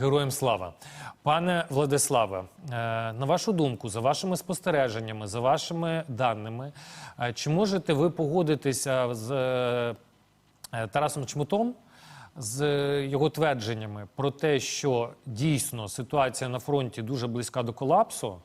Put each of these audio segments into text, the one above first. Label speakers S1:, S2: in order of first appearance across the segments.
S1: Героям слава. Пане Владиславе, е, на вашу думку, за вашими спостереженнями, за вашими даними, е, чи можете ви погодитися з е, Тарасом Чмутом, з його твердженнями про те, що дійсно ситуація на фронті дуже близька до колапсу?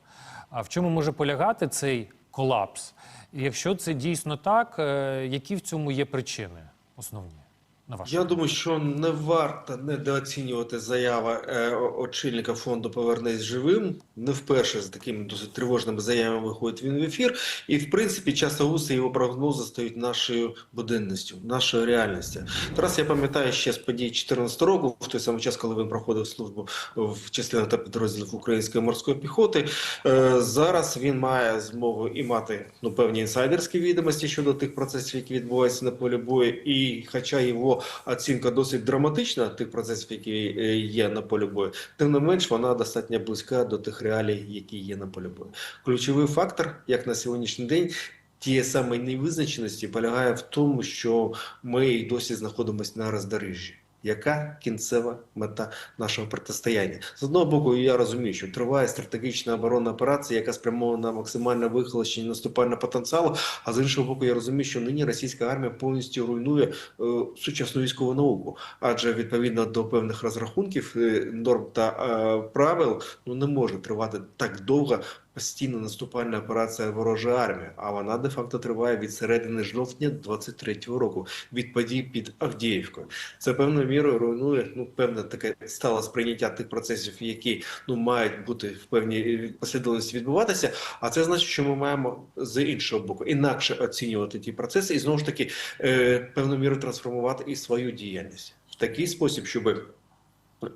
S1: А в чому може полягати цей колапс? І якщо це дійсно так, які в цьому є причини основні? На вашу
S2: Я думаю, що не варто недооцінювати заява е, очільника фонду Повернись живим. Не вперше з такими досить тривожними заявами виходить він в ефір. І в принципі, часто уси його прогнози стають нашою буденністю, нашою реальністю. Тарас, я пам'ятаю ще з подій 2014 року, в той самий час, коли він проходив службу в частинах та підрозділів української морської піхоти. Е, Зараз він має змогу і мати ну певні інсайдерські відомості щодо тих процесів, які відбуваються на полі бою. І хоча його оцінка досить драматична тих процесів, які е, є на полі бою, тим не менш вона достатньо близька до тих реалій, які є на полі бою. Ключовий фактор, як на сьогоднішній день. Тієї самої невизначеності полягає в тому, що ми досі знаходимося на роздоріжжі. Яка кінцева мета нашого протистояння? З одного боку, я розумію, що триває стратегічна оборонна операція, яка спрямована на максимальне вихолощення наступального потенціалу. А з іншого боку, я розумію, що нині російська армія повністю руйнує е, сучасну військову науку, адже відповідно до певних розрахунків, е, норм та е, правил, ну не може тривати так довго. Постійна наступальна операція ворожої армії, а вона де-факто триває від середини жовтня 23-го року від подій під Авдіївкою. Це певною мірою руйнує ну певне таке стало сприйняття тих процесів, які ну мають бути в певній е, послідовності відбуватися. А це значить, що ми маємо з іншого боку інакше оцінювати ті процеси і знову ж таки е, певною мірою трансформувати і свою діяльність в такий спосіб, щоби.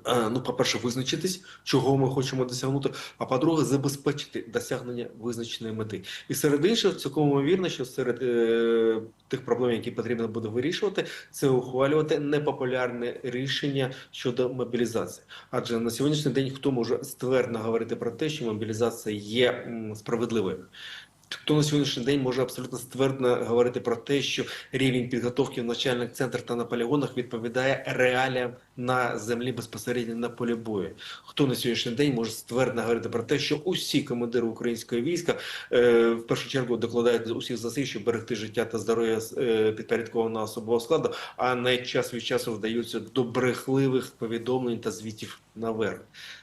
S2: Е, Ну, по-перше, визначитись, чого ми хочемо досягнути, а по-друге, забезпечити досягнення визначеної мети. І серед інших, цілком вірно, що серед е, тих проблем, які потрібно буде вирішувати, це ухвалювати непопулярне рішення щодо мобілізації. Адже на сьогоднішній день хто може ствердно говорити про те, що мобілізація є справедливою? Хто на сьогоднішній день може абсолютно ствердно говорити про те, що рівень підготовки в навчальних центрах та на полігонах відповідає реаліям на землі безпосередньо на полі бою? Хто на сьогоднішній день може ствердно говорити про те, що усі командири українського війська е, в першу чергу докладають усіх зусиль, щоб берегти життя та здоров'я е, підпорядкованого особового складу, а не час від часу вдаються до брехливих повідомлень та звітів наверх?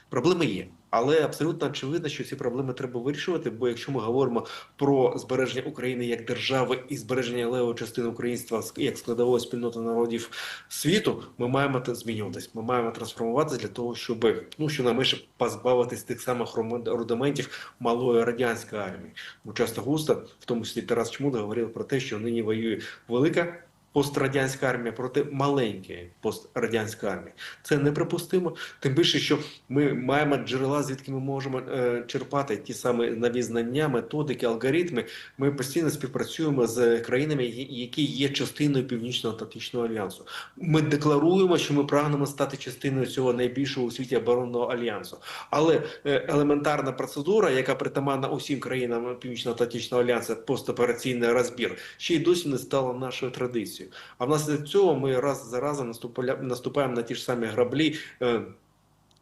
S2: Проблеми є. Але абсолютно очевидно, що ці проблеми треба вирішувати. Бо якщо ми говоримо про збереження України як держави і збереження левої частини українства як складової спільноти народів світу, ми маємо змінюватись. Ми маємо трансформуватися для того, щоб ну щонайменше позбавитись тих самих рудиментів малої радянської армії. Бо часто густо, в тому числі Тарас Чмут говорив про те, що нині воює велика. Пострадянська армія проти маленької пострадянської армії це неприпустимо. Тим більше, що ми маємо джерела, звідки ми можемо е, черпати ті самі нові знання, методики, алгоритми. Ми постійно співпрацюємо з країнами, які- є частиною Північно-Атлантичного альянсу. Ми декларуємо, що ми прагнемо стати частиною цього найбільшого у світі оборонного альянсу. Але е, елементарна процедура, яка притаманна усім країнам Північно-Атлантичного альянсу, постопераційний розбір, ще й досі не стала нашою традицією. А внаслідок цього ми раз за разом наступаємо на ті ж самі граблі. е,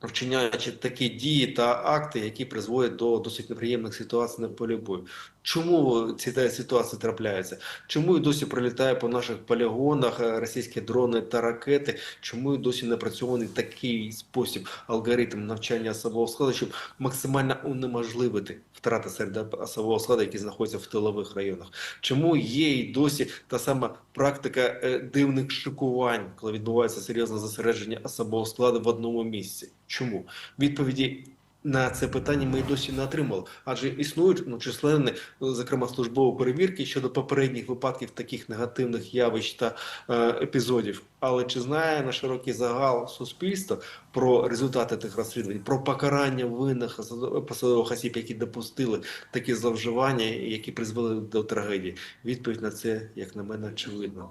S2: Вчиняючи такі дії та акти, які призводять до досить неприємних ситуацій на полі бою. Чому ці та ситуації трапляються? Чому і досі прилітає по наших полігонах е, російські дрони та ракети? Чому і досі напрацьований такий спосіб алгоритм навчання особового складу, щоб максимально унеможливити втрати серед особового складу, які знаходяться в тилових районах? Чому є і досі та сама практика е, дивних шикувань, коли відбувається серйозне зосередження особового складу в одному місці? Чому відповіді? На це питання ми й досі не отримали, адже існують ну, численні, зокрема службові перевірки щодо попередніх випадків таких негативних явищ та е, епізодів. Але чи знає на широкий загал суспільства про результати тих розслідувань, про покарання винних посадових осіб, які допустили такі зловживання, які призвели до трагедії? Відповідь на це, як на мене, очевидна.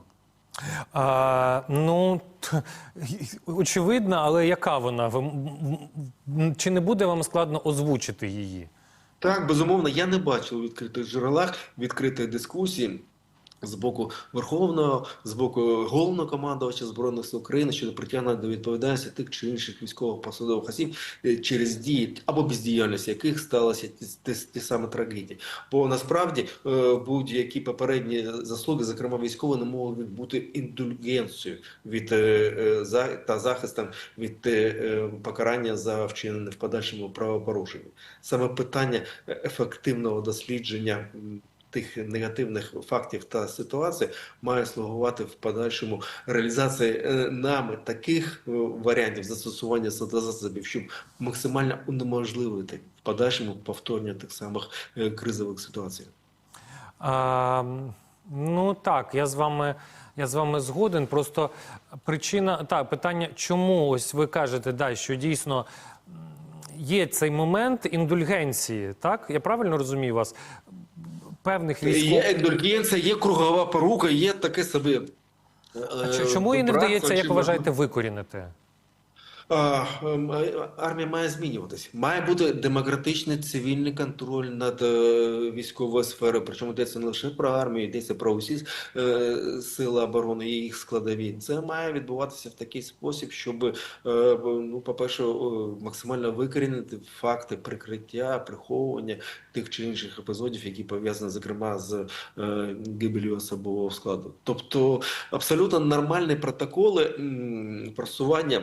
S1: А, ну, очевидна, але яка вона? Ви, чи не буде вам складно озвучити її?
S2: Так, безумовно, я не бачив у відкритих джерелах, відкритих дискусій з боку Верховного, з боку головного командувача збройних сил України щодо притягнення до відповідальності тих чи інших військових посадових осіб е, через дії або бездіяльність яких сталося ті, ті, ті самі трагедії. Бо насправді е, будь-які попередні заслуги, зокрема військові, не можуть бути індульгенцією від е, за та захистом від покарання за вчинене в подальшому правопорушення. Саме питання ефективного дослідження. Тих негативних фактів та ситуацій має слугувати в подальшому реалізації е, нами таких е, варіантів застосування засобів, щоб максимально унеможливити в подальшому повторення тих самих е, кризових ситуацій.
S1: А, ну так, я з вами. Я з вами згоден. Просто причина так, питання, чому ось ви кажете, да, що дійсно є цей момент індульгенції, так? Я правильно розумію вас? Певних
S2: Є
S1: військових.
S2: індульгенція, є кругова порука, є таке собі. е,
S1: А чому її не вдається, як вважаєте, викорінити?
S2: Армія має змінюватися. Має бути демократичний цивільний контроль над е, військовою сферою. Причому йдеться не лише про армію, йдеться про усі е, сили оборони і їх складові. Це має відбуватися в такий спосіб, щоб, е, ну, по-перше, е, максимально викорінити факти прикриття, приховування тих чи інших епізодів, які пов'язані, зокрема, з гибелью особового складу. Тобто абсолютно нормальні протоколи просування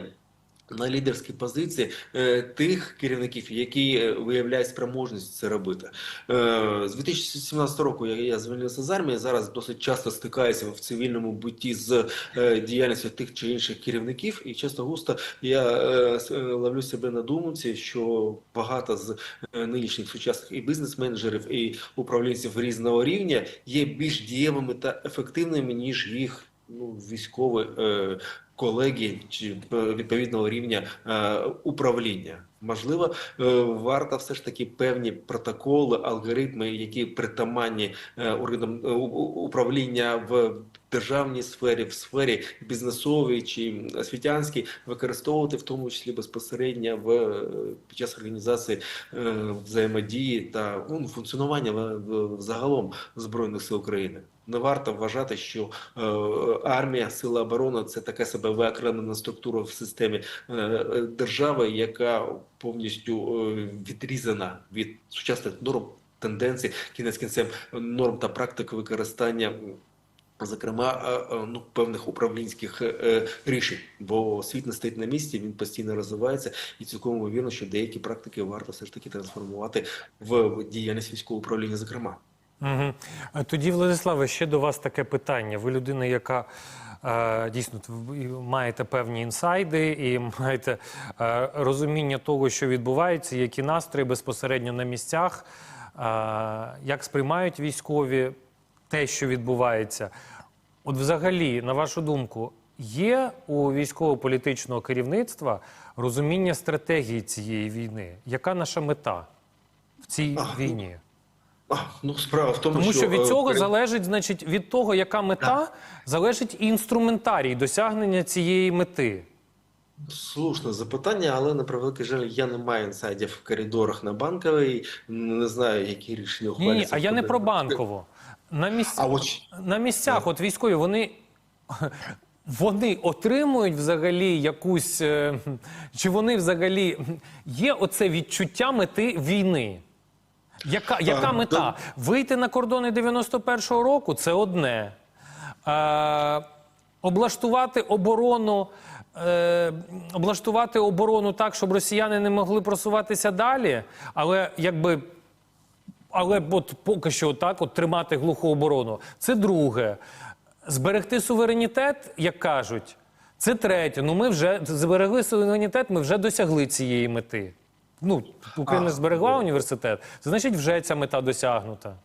S2: на лідерські позиції е, тих керівників, які е, виявляють спроможність це робити. Е, з 2017 року я, я звільнився з армії. Зараз досить часто стикаюся в цивільному бутті з е, діяльністю тих чи інших керівників, і часто густо я е, ловлю себе на думці, що багато з нинішніх сучасних і бізнес-менеджерів, і управлінців різного рівня є більш дієвими та ефективними ніж їх ну, військові колеги чи відповідного рівня е, управління. Можливо, е, варто все ж таки певні протоколи, алгоритми, які притаманні е, органам управління в державній сфері, в сфері бізнесовій чи освітянській, використовувати в тому числі безпосередньо в під час організації взаємодії та ну, функціонування в- загалом збройних сил України. Не варто вважати, що е, армія, сила оборони це така себе виокремлена структура в системі е, е, держави, яка повністю е, відрізана від сучасних норм, тенденцій, кінець кінцем норм та практик використання. Зокрема, е, е, ну певних управлінських е, рішень, бо світ не стоїть на місці, він постійно розвивається, і цілком ймовірно, що деякі практики варто все ж таки трансформувати в діяльність військового управління. Зокрема,
S1: Угу. Тоді, Владиславе, ще до вас таке питання. Ви людина, яка е, дійсно маєте певні інсайди і маєте е, розуміння того, що відбувається, які настрої безпосередньо на місцях, е, як сприймають військові те, що відбувається. От, взагалі, на вашу думку, є у військово-політичного керівництва розуміння стратегії цієї війни? Яка наша мета в цій
S2: А,
S1: війні?
S2: Ну справа в тому,
S1: Тому що від
S2: е,
S1: цього
S2: перед-
S1: залежить, значить, від того, яка мета, залежить і інструментарій досягнення цієї мети.
S2: Слушне запитання, але на превеликий жаль, я не маю інсайдів в коридорах на банковій, не знаю, які рішення ухвалюються.
S1: ні, а я не про банково. На, місць...
S2: А от
S1: на місцях, от військові, вони. Вони отримують взагалі якусь. е, Чи вони взагалі є оце відчуття мети війни? Яка, яка
S2: А,
S1: мета? Вийти на кордони 91-го року це одне. Е, облаштувати оборону. Е, облаштувати оборону так, щоб росіяни не могли просуватися далі, але якби але от поки що так, от тримати глуху оборону. Це друге. Зберегти суверенітет, як кажуть, це третє. Ну ми вже зберегли суверенітет, ми вже досягли цієї мети. Ну, Україна
S2: А,
S1: зберегла
S2: ну.
S1: університет, це значить, вже ця мета досягнута.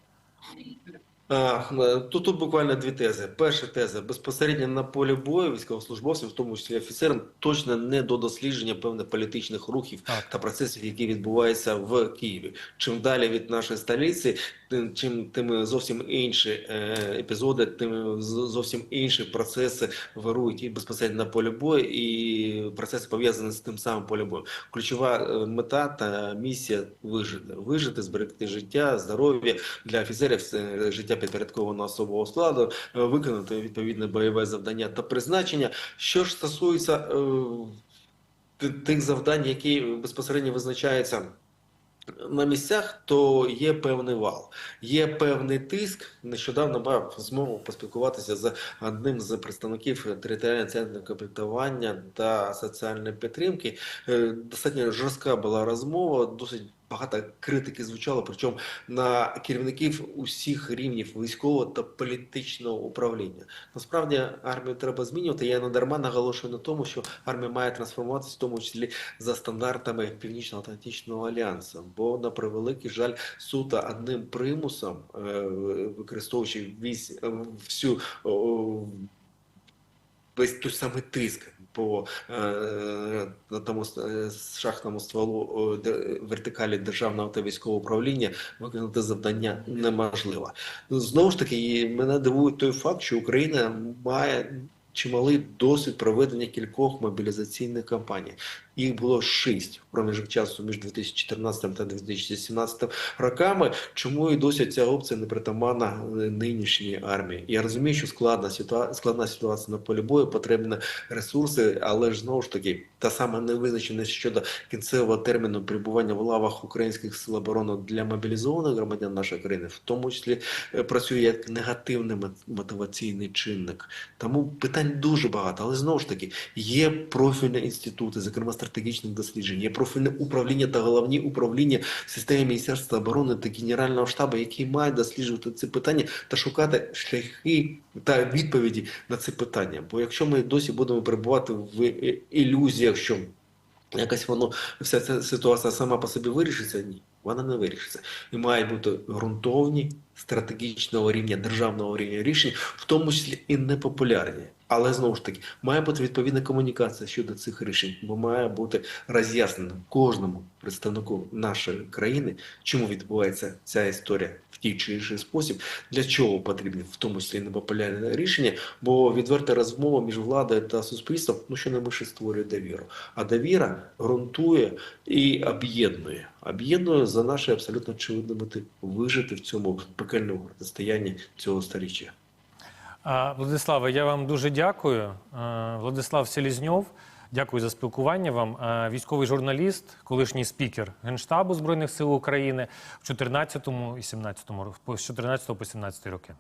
S2: А, е, Тут, тут буквально дві тези. Перша теза безпосередньо на полі бою військовослужбовців, в тому числі офіцерам, точно не до дослідження певних політичних рухів
S1: Так.
S2: та процесів, які відбуваються в Києві. Чим далі від нашої столиці, тим, чим тим зовсім інші е, епізоди, тим зовсім інші процеси вирують і безпосередньо на полі бою, і процеси пов'язані з тим самим полем бою. Ключова е, мета та місія вижити, вижити, зберегти життя, здоров'я для офіцерів, життя підпорядкованого особового складу, е, виконати відповідне бойове завдання та призначення. Що ж стосується тих завдань, які безпосередньо визначаються на місцях, то є певний вал, є певний тиск. Нещодавно мав змогу поспілкуватися з одним з представників територіального центру комплектування та соціальної підтримки. Е, Достатньо жорстка була розмова, досить багато критики звучало, причому на керівників усіх рівнів військового та політичного управління. Насправді армію треба змінювати. Я не дарма наголошую на тому, що армія має трансформуватися, в тому числі за стандартами Північно-Атлантичного альянсу. Бо на превеликий жаль, суто одним примусом, е, використовуючи весь е, всю весь той самий тиск по е, тому е, шахтному стволу вертикалі державного та військового управління виконати завдання неможливо. Знову ж таки, мене дивує той факт, що Україна має чималий досвід проведення кількох мобілізаційних кампаній. Їх було шість в проміжок часу між 2014 та 2017 роками. Чому і досі ця опція не притаманна нинішній армії? Я розумію, що складна ситуація, складна ситуація на полі бою, потрібні ресурси, але ж знову ж таки та сама невизначеність щодо кінцевого терміну перебування в лавах українських сил оборони для мобілізованих громадян нашої країни, в тому числі е, працює як негативний мотиваційний чинник. Тому питань дуже багато, але знову ж таки є профільні інститути, зокрема стратегічних досліджень, є профільне управління та головні управління в системі Міністерства оборони та Генерального штабу, які мають досліджувати ці питання та шукати шляхи та відповіді на ці питання. Бо якщо ми досі будемо перебувати в ілюзіях, що якось воно вся ця ситуація сама по собі вирішиться, ні, вона не вирішиться. І мають бути ґрунтовні стратегічного рівня, державного рівня рішень, в тому числі і непопулярні. Але знову ж таки, має бути відповідна комунікація щодо цих рішень, бо має бути роз'яснено кожному представнику нашої країни, чому відбувається ця історія в тій чи інший спосіб, для чого потрібні в тому числі непопулярні рішення, бо відверта розмова між владою та суспільством, ну що не створює довіру. А довіра ґрунтує і об'єднує. Об'єднує за наші абсолютно очевидні мети вижити в цьому пекельному протистоянні цього сторіччя.
S1: А, Владиславе, я вам дуже дякую. Владислав Селізньов, дякую за спілкування вам. Військовий журналіст, колишній спікер Генштабу Збройних сил України в 14 і 17 роках, з 14 по 17 роки.